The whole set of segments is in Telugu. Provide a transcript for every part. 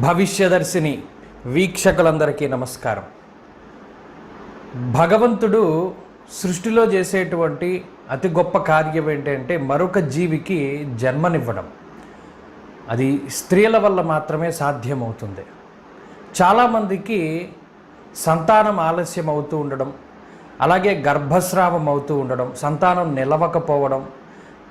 భవిష్యదర్శిని వీక్షకులందరికీ నమస్కారం. భగవంతుడు సృష్టిలో చేసేటువంటి అతి గొప్ప కార్యం ఏంటంటే మరొక జీవికి జన్మనివ్వడం. అది స్త్రీల వల్ల మాత్రమే సాధ్యమవుతుంది. చాలామందికి సంతానం ఆలస్యం అవుతూ ఉండడం అలాగే గర్భస్రావం అవుతూ ఉండడం సంతానం నిలవకపోవడం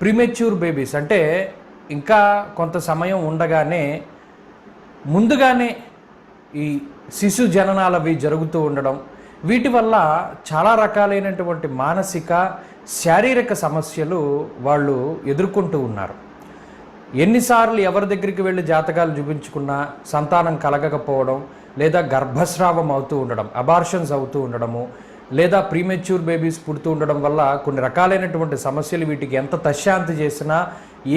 ప్రిమెచ్యూర్ బేబీస్ అంటే ఇంకా కొంత సమయం ఉండగానే ముందుగానే ఈ శిశు జననాలు అవి జరుగుతూ ఉండడం వీటి వల్ల చాలా రకాలైనటువంటి మానసిక శారీరక సమస్యలు వాళ్ళు ఎదుర్కొంటూ ఉన్నారు. ఎన్నిసార్లు ఎవరి దగ్గరికి వెళ్ళి జాతకాలు చూపించుకున్నా సంతానం కలగకపోవడం లేదా గర్భస్రావం అవుతూ ఉండడం అబార్షన్స్ అవుతూ ఉండడము లేదా ప్రీమెచ్యూర్ బేబీస్ పుడుతూ ఉండడం వల్ల కొన్ని రకాలైనటువంటి సమస్యలు వీటికి ఎంత తశాంతి చేసినా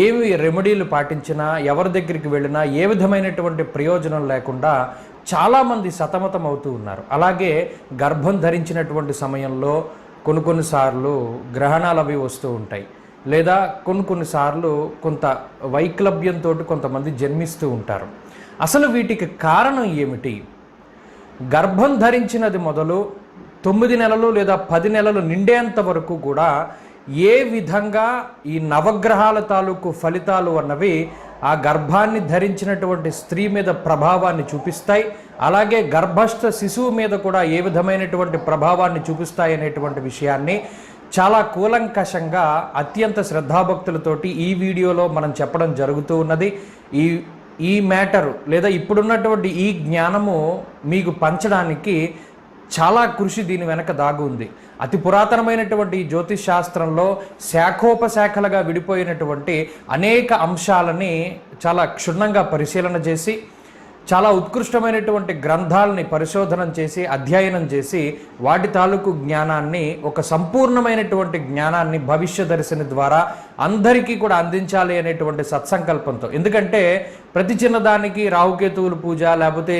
ఏమి రెమెడీలు పాటించినా ఎవరి దగ్గరికి వెళ్ళినా ఏ విధమైనటువంటి ప్రయోజనం లేకుండా చాలామంది సతమతం అవుతూ ఉన్నారు. అలాగే గర్భం ధరించినటువంటి సమయంలో కొన్ని కొన్నిసార్లు గ్రహణాలు అవి వస్తూ ఉంటాయి. లేదా కొన్ని కొన్నిసార్లు కొంత వైక్లభ్యంతో కొంతమంది జన్మిస్తూ ఉంటారు. అసలు వీటికి కారణం ఏమిటి? గర్భం ధరించినది మొదలు తొమ్మిది నెలలు లేదా పది నెలలు నిండేంత వరకు కూడా ఏ విధంగా ఈ నవగ్రహాల తాలూకు ఫలితాలు అన్నవి ఆ గర్భాన్ని ధరించినటువంటి స్త్రీ మీద ప్రభావాన్ని చూపిస్తాయి అలాగే గర్భస్థ శిశువు మీద కూడా ఏ విధమైనటువంటి ప్రభావాన్ని చూపిస్తాయి అనేటువంటి విషయాన్ని చాలా కూలంకషంగా అత్యంత శ్రద్ధాభక్తులతోటి ఈ వీడియోలో మనం చెప్పడం జరుగుతూ ఉన్నది. ఈ ఈ మ్యాటరు లేదా ఇప్పుడున్నటువంటి ఈ జ్ఞానము మీకు పంచడానికి చాలా కృషి దీని వెనక దాగి ఉంది. అతి పురాతనమైనటువంటి ఈ జ్యోతిష్ శాస్త్రంలో శాఖోపశాఖలుగా విడిపోయినటువంటి అనేక అంశాలని చాలా క్షుణ్ణంగా పరిశీలన చేసి చాలా ఉత్కృష్టమైనటువంటి గ్రంథాలని పరిశోధన చేసి అధ్యయనం చేసి వాటి తాలూకు జ్ఞానాన్ని ఒక సంపూర్ణమైనటువంటి జ్ఞానాన్ని భవిష్య దర్శన ద్వారా అందరికీ కూడా అందించాలి అనేటువంటి సత్సంకల్పంతో. ఎందుకంటే ప్రతి చిన్నదానికి రాహుకేతువుల పూజ లేకపోతే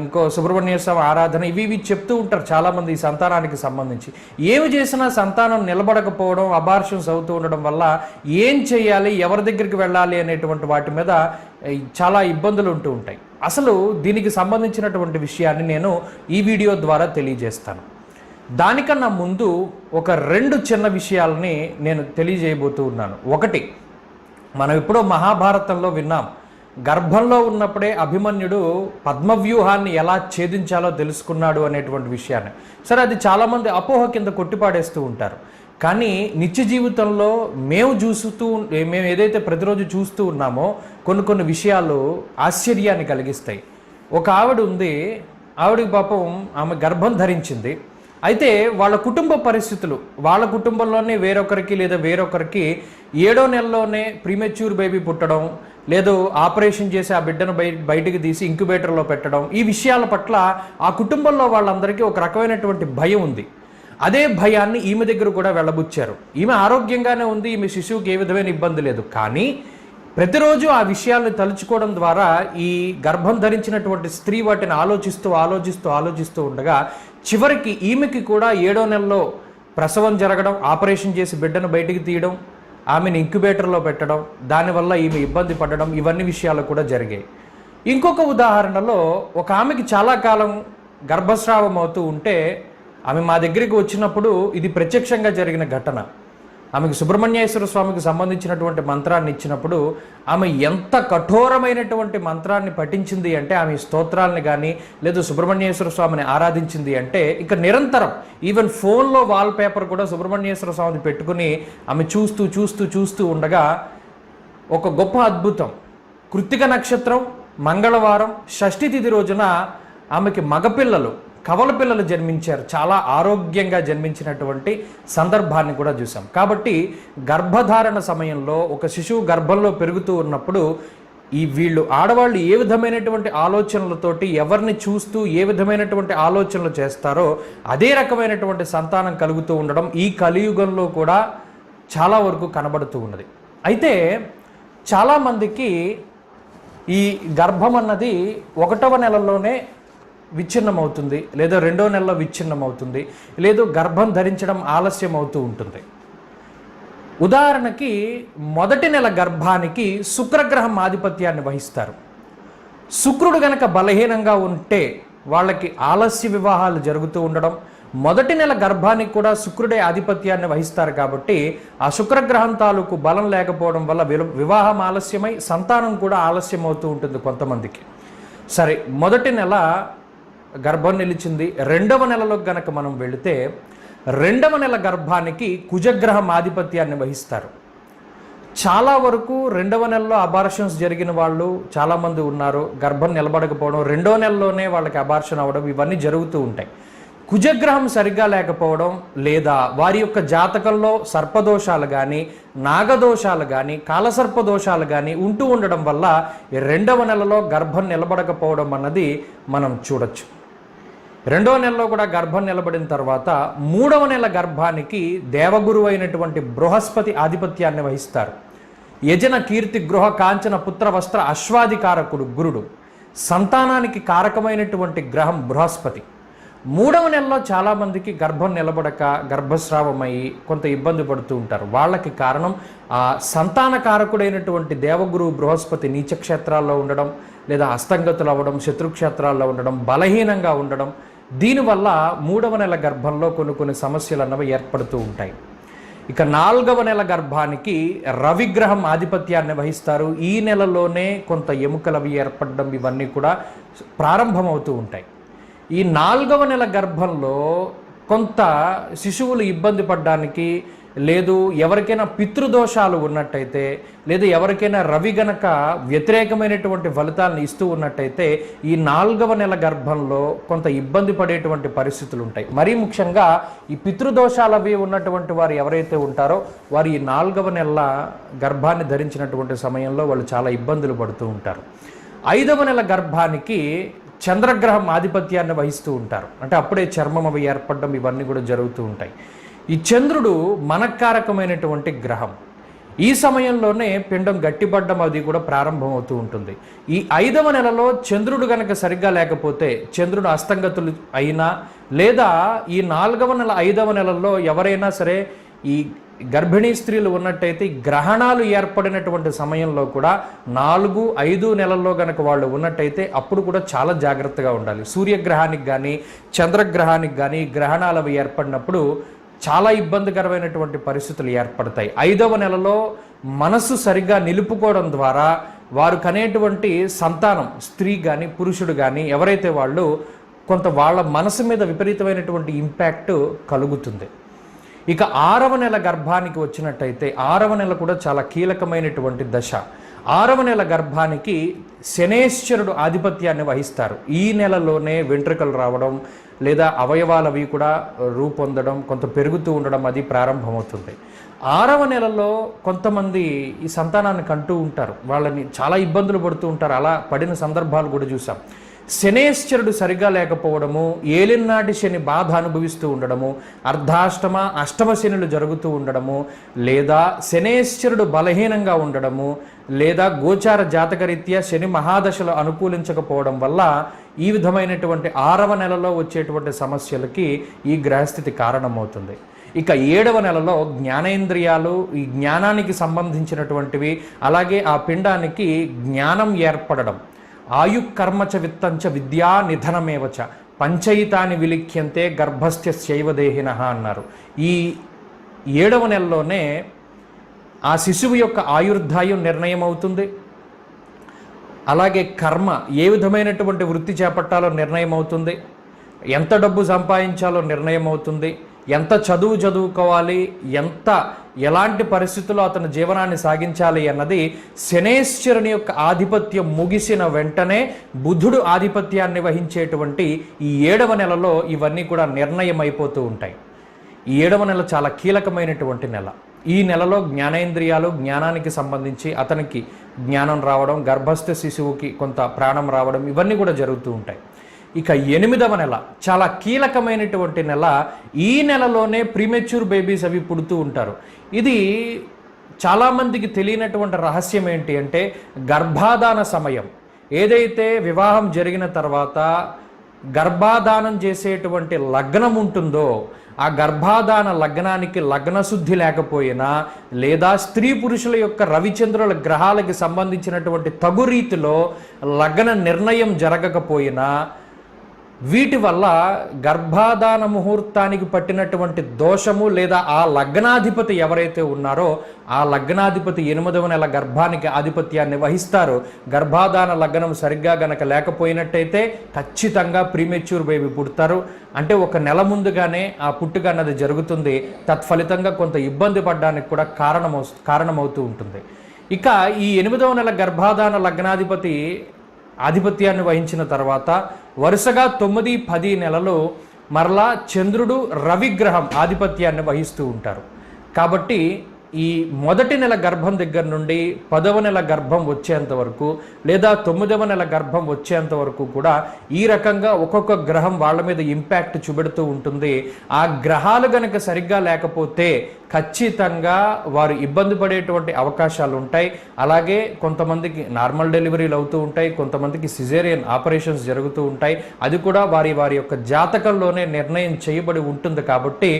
ఇంకో సుబ్రహ్మణ్య స్వామి ఆరాధన ఇవి ఇవి చెప్తూ ఉంటారు చాలామంది ఈ సంతానానికి సంబంధించి. ఏమి చేసినా సంతానం నిలబడకపోవడం అబార్షన్స్ అవుతూ ఉండడం వల్ల ఏం చేయాలి ఎవరి దగ్గరికి వెళ్ళాలి అనేటువంటి వాటి మీద చాలా ఇబ్బందులు ఉంటూ ఉంటాయి. అసలు దీనికి సంబంధించినటువంటి విషయాన్ని నేను ఈ వీడియో ద్వారా తెలియజేస్తాను. దానికన్నా ముందు ఒక రెండు చిన్న విషయాలని నేను తెలియజేయబోతూ ఉన్నాను. ఒకటి మనం ఎప్పుడో మహాభారతంలో విన్నాం గర్భంలో ఉన్నప్పుడే అభిమన్యుడు పద్మవ్యూహాన్ని ఎలా ఛేదించాలో తెలుసుకున్నాడు అనేటువంటి విషయాన్ని. సరే అది చాలామంది అపోహ కింద కొట్టిపాడేస్తూ ఉంటారు. కానీ నిత్య జీవితంలో మేము చూస్తూ మేము ఏదైతే ప్రతిరోజు చూస్తూ ఉన్నామో కొన్ని కొన్ని విషయాలు ఆశ్చర్యాన్ని కలిగిస్తాయి. ఒక ఆవిడ ఉంది ఆవిడకి పాపం ఆమె గర్భం ధరించింది. అయితే వాళ్ళ కుటుంబ పరిస్థితులు వాళ్ళ కుటుంబంలోనే వేరొకరికి లేదా వేరొకరికి ఏడో నెలలోనే ప్రీమెచ్యూర్ బేబీ పుట్టడం లేదు ఆపరేషన్ చేసి ఆ బిడ్డను బయ బయటికి తీసి ఇంక్యుబేటర్లో పెట్టడం ఈ విషయాల పట్ల ఆ కుటుంబంలో వాళ్ళందరికీ ఒక రకమైనటువంటి భయం ఉంది. అదే భయాన్ని ఈమె దగ్గర కూడా వెళ్ళబుచ్చారు. ఈమె ఆరోగ్యంగానే ఉంది ఈమె శిశువుకి ఏ విధమైన ఇబ్బంది లేదు. కానీ ప్రతిరోజు ఆ విషయాలను తలుచుకోవడం ద్వారా ఈ గర్భం ధరించినటువంటి స్త్రీ వాటిని ఆలోచిస్తూ ఆలోచిస్తూ ఆలోచిస్తూ ఉండగా చివరికి ఈమెకి కూడా ఏడో నెలలో ప్రసవం జరగడం ఆపరేషన్ చేసి బిడ్డను బయటికి తీయడం ఆమెను ఇంక్యుబేటర్లో పెట్టడం దానివల్ల ఈమె ఇబ్బంది పడడం ఇవన్నీ విషయాలు కూడా జరిగాయి. ఇంకొక ఉదాహరణలో ఒక ఆమెకి చాలా కాలం గర్భస్రావం అవుతూ ఉంటే ఆమె మా దగ్గరికి వచ్చినప్పుడు ఇది ప్రత్యక్షంగా జరిగిన ఘటన. ఆమెకు సుబ్రహ్మణ్యేశ్వర స్వామికి సంబంధించినటువంటి మంత్రాన్ని ఇచ్చినప్పుడు ఆమె ఎంత కఠోరమైనటువంటి మంత్రాన్ని పఠించింది అంటే ఆమె స్తోత్రాలని కానీ లేదు సుబ్రహ్మణ్యేశ్వర స్వామిని ఆరాధించింది అంటే ఇక నిరంతరం ఈవెన్ ఫోన్లో వాల్ పేపర్ కూడా సుబ్రహ్మణ్యేశ్వర స్వామిని పెట్టుకుని ఆమె చూస్తూ చూస్తూ చూస్తూ ఉండగా ఒక గొప్ప అద్భుతం. కృత్తిక నక్షత్రం మంగళవారం షష్ఠి తిథి రోజున ఆమెకి మగపిల్లలు. కవల పిల్లలు జన్మించారు. చాలా ఆరోగ్యంగా జన్మించినటువంటి సందర్భాన్ని కూడా చూసాం కాబట్టి గర్భధారణ సమయంలో ఒక శిశువు గర్భంలో పెరుగుతూ ఉన్నప్పుడు ఈ వీళ్ళు ఆడవాళ్ళు ఏ విధమైనటువంటి ఆలోచనలతోటి ఎవరిని చూస్తూ ఏ విధమైనటువంటి ఆలోచనలు చేస్తారో అదే రకమైనటువంటి సంతానం కలుగుతూ ఉండడం ఈ కలియుగంలో కూడా చాలా వరకు కనబడుతూ ఉన్నది. అయితే చాలామందికి ఈ గర్భం అన్నది ఒకటవ నెలలోనే విచ్ఛిన్నం అవుతుంది లేదా రెండో నెలలో విచ్ఛిన్నం అవుతుంది లేదా గర్భం ధరించడం ఆలస్యం అవుతూ ఉంటుంది. ఉదాహరణకి మొదటి నెల గర్భానికి శుక్రగ్రహం ఆధిపత్యాన్ని వహిస్తారు. శుక్రుడు గనక బలహీనంగా ఉంటే వాళ్ళకి ఆలస్య వివాహాలు జరుగుతూ ఉండడం మొదటి నెల గర్భానికి కూడా శుక్రుడే ఆధిపత్యాన్ని వహిస్తారు కాబట్టి ఆ శుక్రగ్రహం తాలూకు బలం లేకపోవడం వల్ల వివాహం ఆలస్యమై సంతానం కూడా ఆలస్యం అవుతూ ఉంటుంది కొంతమందికి. సరే మొదటి నెల గర్భం నిలిచింది. రెండవ నెలలోకి గనక మనం వెళితే రెండవ నెల గర్భానికి కుజగ్రహం ఆధిపత్యాన్ని వహిస్తారు. చాలా వరకు రెండవ నెలలో అబార్షన్స్ జరిగిన వాళ్ళు చాలామంది ఉన్నారు. గర్భం నిలబడకపోవడం రెండో నెలలోనే వాళ్ళకి అబార్షన్ అవ్వడం ఇవన్నీ జరుగుతూ ఉంటాయి. కుజగ్రహం సరిగ్గా లేకపోవడం లేదా వారి యొక్క జాతకంలో సర్పదోషాలు కానీ నాగదోషాలు కానీ కాలసర్పదోషాలు కానీ ఉంటూ ఉండడం వల్ల రెండవ నెలలో గర్భం నిలబడకపోవడం అన్నది మనం చూడొచ్చు. రెండో నెలలో కూడా గర్భం నిలబడిన తర్వాత మూడవ నెల గర్భానికి దేవగురువు అయినటువంటి బృహస్పతి ఆధిపత్యాన్ని వహిస్తారు. యజన కీర్తి గృహ కాంచన పుత్ర వస్త్ర అశ్వాధికారకుడు గురుడు. సంతానానికి కారకమైనటువంటి గ్రహం బృహస్పతి. మూడవ నెలలో చాలామందికి గర్భం నిలబడక గర్భస్రావమయ్యి కొంత ఇబ్బంది పడుతూ ఉంటారు. వాళ్ళకి కారణం ఆ సంతాన కారకుడైనటువంటి దేవగురు బృహస్పతి నీచక్షేత్రాల్లో ఉండడం లేదా అస్తంగతులు అవ్వడం శత్రుక్షేత్రాల్లో ఉండడం బలహీనంగా ఉండడం దీనివల్ల మూడవ నెల గర్భంలో కొన్ని కొన్ని సమస్యలు అన్నవి ఏర్పడుతూ ఉంటాయి. ఇక నాలుగవ నెల గర్భానికి రవిగ్రహం ఆధిపత్యాన్ని వహిస్తారు. ఈ నెలలోనే కొంత ఎముకలవి ఏర్పడడం ఇవన్నీ కూడా ప్రారంభమవుతూ ఉంటాయి. ఈ నాలుగవ నెల గర్భంలో కొంత శిశువులు ఇబ్బంది పడడానికి లేదు ఎవరికైనా పితృదోషాలు ఉన్నట్టయితే లేదు ఎవరికైనా రవి గనక వ్యతిరేకమైనటువంటి ఫలితాలను ఇస్తూ ఉన్నట్టయితే ఈ నాలుగవ నెల గర్భంలో కొంత ఇబ్బంది పడేటువంటి పరిస్థితులు ఉంటాయి. మరీ ముఖ్యంగా ఈ పితృదోషాలు అవి ఉన్నటువంటి వారు ఎవరైతే ఉంటారో వారు ఈ నాలుగవ నెల గర్భాన్ని ధరించినటువంటి సమయంలో వాళ్ళు చాలా ఇబ్బందులు పడుతూ ఉంటారు. ఐదవ నెల గర్భానికి చంద్రగ్రహం ఆధిపత్యాన్ని వహిస్తూ ఉంటారు. అంటే అప్పుడే చర్మం అవి ఏర్పడడం ఇవన్నీ కూడా జరుగుతూ ఉంటాయి. ఈ చంద్రుడు మనకారకమైనటువంటి గ్రహం. ఈ సమయంలోనే పిండం గట్టిపడ్డం అది కూడా ప్రారంభమవుతూ ఉంటుంది. ఈ ఐదవ నెలలో చంద్రుడు గనక సరిగ్గా లేకపోతే చంద్రుడు అస్తంగతులు అయినా లేదా ఈ నాలుగవ నెల ఐదవ నెలల్లో ఎవరైనా సరే ఈ గర్భిణీ స్త్రీలు ఉన్నట్టయితే గ్రహణాలు ఏర్పడినటువంటి సమయంలో కూడా నాలుగు ఐదు నెలల్లో గనక వాళ్ళు ఉన్నట్టయితే అప్పుడు కూడా చాలా జాగ్రత్తగా ఉండాలి. సూర్యగ్రహానికి కానీ చంద్రగ్రహానికి కానీ గ్రహణాలు అవి ఏర్పడినప్పుడు చాలా ఇబ్బందికరమైనటువంటి పరిస్థితులు ఏర్పడతాయి. ఐదవ నెలలో మనస్సు సరిగ్గా నిలుపుకోవడం ద్వారా వారు కనేటువంటి సంతానం స్త్రీ కానీ పురుషుడు కానీ ఎవరైతే వాళ్ళు కొంత వాళ్ళ మనసు మీద విపరీతమైనటువంటి ఇంపాక్ట్ కలుగుతుంది. ఇక ఆరవ నెల గర్భానికి వచ్చినట్టయితే ఆరవ నెల కూడా చాలా కీలకమైనటువంటి దశ. ఆరవ నెల గర్భానికి శనేశ్వరుడు ఆధిపత్యాన్ని వహిస్తారు. ఈ నెలలోనే వెంట్రుకలు రావడం లేదా అవయవాలు అవి కూడా రూపొందడం కొంత పెరుగుతూ ఉండడం అది ప్రారంభమవుతుంది. ఆరవ నెలలో కొంతమంది ఈ సంతానాన్ని కంటూ ఉంటారు. వాళ్ళని చాలా ఇబ్బందులు పడుతూ ఉంటారు. అలా పడిన సందర్భాలు కూడా చూసాం. శనేశ్వరుడు సరిగా లేకపోవడము ఏలినాటి శని బాధ అనుభవిస్తూ ఉండడము అర్ధాష్టమ అష్టమ శనులు జరుగుతూ ఉండడము లేదా శనేశ్వరుడు బలహీనంగా ఉండడము లేదా గోచార జాతకరీత్యా శని మహాదశలు అనుకూలించకపోవడం వల్ల ఈ విధమైనటువంటి ఆరవ నెలలో వచ్చేటువంటి సమస్యలకి ఈ గ్రహస్థితి కారణమవుతుంది. ఇక ఏడవ నెలలో జ్ఞానేంద్రియాలు ఈ జ్ఞానానికి సంబంధించినటువంటివి అలాగే ఆ పిండానికి జ్ఞానం ఏర్పడడం. ఆయుకర్మచ విత్తంచ విద్యా నిధనమేవచ పంచయితాన్ని విలిఖ్యంతే గర్భస్థ్య శైవదేహిన అన్నారు. ఈ ఏడవ నెలలోనే ఆ శిశువు యొక్క ఆయుర్దాయం నిర్ణయం అవుతుంది అలాగే కర్మ ఏ విధమైనటువంటి వృత్తి చేపట్టాలో నిర్ణయం అవుతుంది ఎంత డబ్బు సంపాదించాలో నిర్ణయం అవుతుంది ఎంత చదువు చదువుకోవాలి ఎంత ఎలాంటి పరిస్థితుల్లో అతను జీవనాన్ని సాగించాలి అన్నది శనేశ్వరుని యొక్క ఆధిపత్యం ముగిసిన వెంటనే బుధుడు ఆధిపత్యాన్ని వహించేటువంటి ఈ ఏడవ నెలలో ఇవన్నీ కూడా నిర్ణయం అయిపోతూ ఉంటాయి. ఈ ఏడవ నెల చాలా కీలకమైనటువంటి నెల. ఈ నెలలో జ్ఞానేంద్రియాలు జ్ఞానానికి సంబంధించి అతనికి జ్ఞానం రావడం గర్భస్థ శిశువుకి కొంత ప్రాణం రావడం ఇవన్నీ కూడా జరుగుతూ ఉంటాయి. ఇక ఎనిమిదవ నెల చాలా కీలకమైనటువంటి నెల. ఈ నెలలోనే ప్రీమెచ్యూర్ బేబీస్ అవి పుడుతూ ఉంటారు. ఇది చాలామందికి తెలియనటువంటి రహస్యం ఏంటి అంటే గర్భాధాన సమయం. ఏదైతే వివాహం జరిగిన తర్వాత గర్భాధానం చేసేటువంటి లగ్నం ఉంటుందో ఆ గర్భాధాన లగ్నానికి లగ్న శుద్ధి లేకపోయినా లేదా స్త్రీ పురుషుల యొక్క రవిచంద్రుల గ్రహాలకి సంబంధించినటువంటి తగు రీతిలో లగ్న నిర్ణయం జరగకపోయినా వీటి వల్ల గర్భాధాన ముహూర్తానికి పట్టినటువంటి దోషము లేదా ఆ లగ్నాధిపతి ఎవరైతే ఉన్నారో ఆ లగ్నాధిపతి ఎనిమిదవ నెల గర్భానికి ఆధిపత్యాన్ని వహిస్తారు. గర్భాధాన లగ్నం సరిగ్గా గనక లేకపోయినట్టయితే ఖచ్చితంగా ప్రీమెచ్యూర్ బేబీ పుడతారు. అంటే ఒక నెల ముందుగానే ఆ పుట్టుక అన్నది జరుగుతుంది. తత్ఫలితంగా కొంత ఇబ్బంది పడడానికి కూడా కారణమవు కారణమవుతూ ఉంటుంది. ఇక ఈ ఎనిమిదవ నెల గర్భాధాన లగ్నాధిపతి ఆధిపత్యాన్ని వహించిన తర్వాత వరుసగా తొమ్మిది పది నెలలు మరలా చంద్రుడు రవిగ్రహం ఆధిపత్యాన్ని వహిస్తూ ఉంటారు. కాబట్టి ఈ మొదటి నెల గర్భం దగ్గర నుండి పదవ నెల గర్భం వచ్చేంత వరకు లేదా తొమ్మిదవ నెల గర్భం వచ్చేంత వరకు కూడా ఈ రకంగా ఒక్కొక్క గ్రహం వాళ్ళ మీద ఇంపాక్ట్ చూపెడుతూ ఉంటుంది. ఆ గ్రహాలు గనక సరిగ్గా లేకపోతే ఖచ్చితంగా వారు ఇబ్బంది పడేటువంటి అవకాశాలు ఉంటాయి. అలాగే కొంతమందికి నార్మల్ డెలివరీలు అవుతూ ఉంటాయి. కొంతమందికి సిజేరియన్ ఆపరేషన్స్ జరుగుతూ ఉంటాయి. అది కూడా వారి వారి యొక్క జాతకంలోనే నిర్ణయం చేయబడి ఉంటుంది కాబట్టి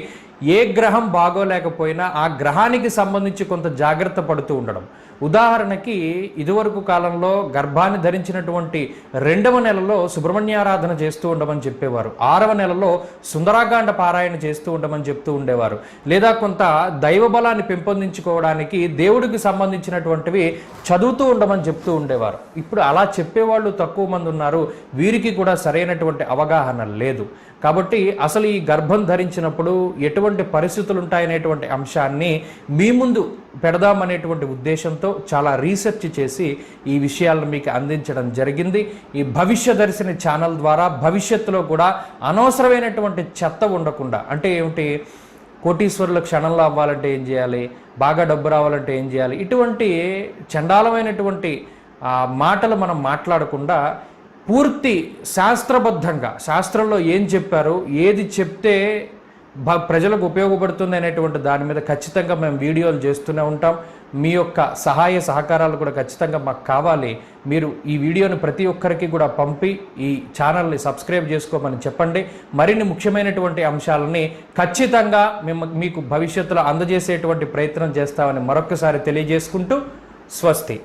ఏ గ్రహం బాగోలేకపోయినా ఆ గ్రహానికి సంబంధించి కొంత జాగ్రత్త పడుతూ ఉండడం. ఉదాహరణకి ఇదివరకు కాలంలో గర్భాన్ని ధరించినటువంటి రెండవ నెలలో సుబ్రహ్మణ్యారాధన చేస్తూ ఉండమని చెప్పేవారు. ఆరవ నెలలో సుందరాకాండ పారాయణ చేస్తూ ఉండమని చెప్తూ ఉండేవారు. లేదా కొంత దైవ బలాన్ని పెంపొందించుకోవడానికి దేవుడికి సంబంధించినటువంటివి చదువుతూ ఉండమని చెప్తూ ఉండేవారు. ఇప్పుడు అలా చెప్పేవాళ్ళు తక్కువ మంది ఉన్నారు. వీరికి కూడా సరైనటువంటి అవగాహన లేదు. కాబట్టి అసలు ఈ గర్భం ధరించినప్పుడు ఎటువంటి పరిస్థితులు ఉంటాయనేటువంటి అంశాన్ని మీ ముందు పెడదామనేటువంటి ఉద్దేశంతో చాలా రీసెర్చ్ చేసి ఈ విషయాలను మీకు అందించడం జరిగింది. ఈ భవిష్య దర్శిని ఛానల్ ద్వారా భవిష్యత్తులో కూడా అనవసరమైనటువంటి చెత్త ఉండకుండా అంటే ఏమిటి? కోటీశ్వరుల క్షణంలో అవ్వాలంటే ఏం చేయాలి? బాగా డబ్బు రావాలంటే ఏం చేయాలి? ఇటువంటి చండాలమైనటువంటి మాటలు మనం మాట్లాడకుండా పూర్తి శాస్త్రబద్ధంగా శాస్త్రంలో ఏం చెప్పారు? ఏది చెప్తే ప్రజలకు ఉపయోగపడుతుంది అనేటువంటి దాని మీద ఖచ్చితంగా మేము వీడియోలు చేస్తూనే ఉంటాం. మీ యొక్క సహాయ సహకారాలు కూడా ఖచ్చితంగా మాకు కావాలి. మీరు ఈ వీడియోను ప్రతి ఒక్కరికి కూడా పంపి ఈ ఛానల్ని సబ్స్క్రైబ్ చేసుకోమని చెప్పండి. మరిన్ని ముఖ్యమైనటువంటి అంశాలని ఖచ్చితంగా మేము మీకు భవిష్యత్తులో అందజేసేటువంటి ప్రయత్నం చేస్తామని మరొకసారి తెలియజేసుకుంటూ స్వస్తి.